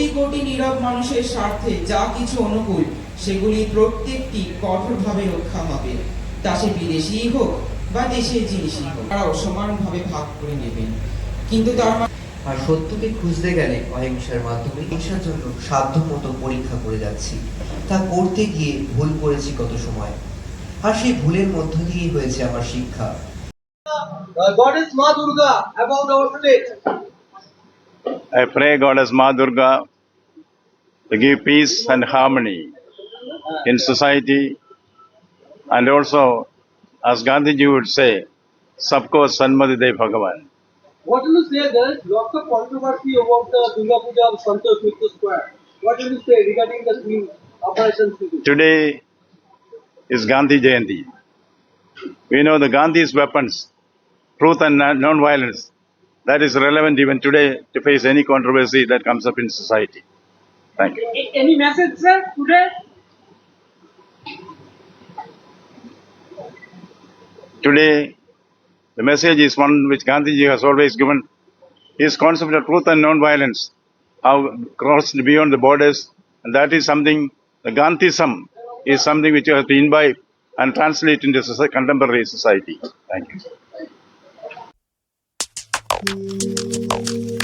কোটি কোটি নীরব মানুষের স্বার্থে যা কিছু অনুকূল সেগুলি প্রত্যেকটি কঠোরভাবে রক্ষা হবে। তা সে বিদেশিই হোক বা দেশের জিনিসই হোক তারাও সমানভাবে ভাগ করে নেবেন। কিন্তু তার আর সত্যকে খুঁজতে গেলে অহিংসার মাধ্যমে হিংসার জন্য সাধ্য মতো পরীক্ষা করে যাচ্ছি। তা করতে গিয়ে ভুল করেছি কত সময়? আর সেই ভুলের মধ্য দিয়েই হয়েছে আমার শিক্ষা। Uh, Goddess Ma Durga about our state. I pray Goddess Ma Durga to give peace and harmony in society and also, as Gandhiji would say, Sabko Sanmati De Bhagavan. What will you say? There is lots of controversy about the Durga Puja of Santosh Mitra Square. What will you say regarding the theme Operation? Today is Gandhi Jayanti. We know the Gandhi's weapons, truth and non-violence, that is relevant even today to face any controversy that comes up in society. Thank you. Any message, sir, today? Today, the message is one which Gandhiji has always given. His concept of truth and non-violence have crossed beyond the borders, and that is something, the Gandhism is something which you have to imbibe and translate into soci- contemporary society. Thank you.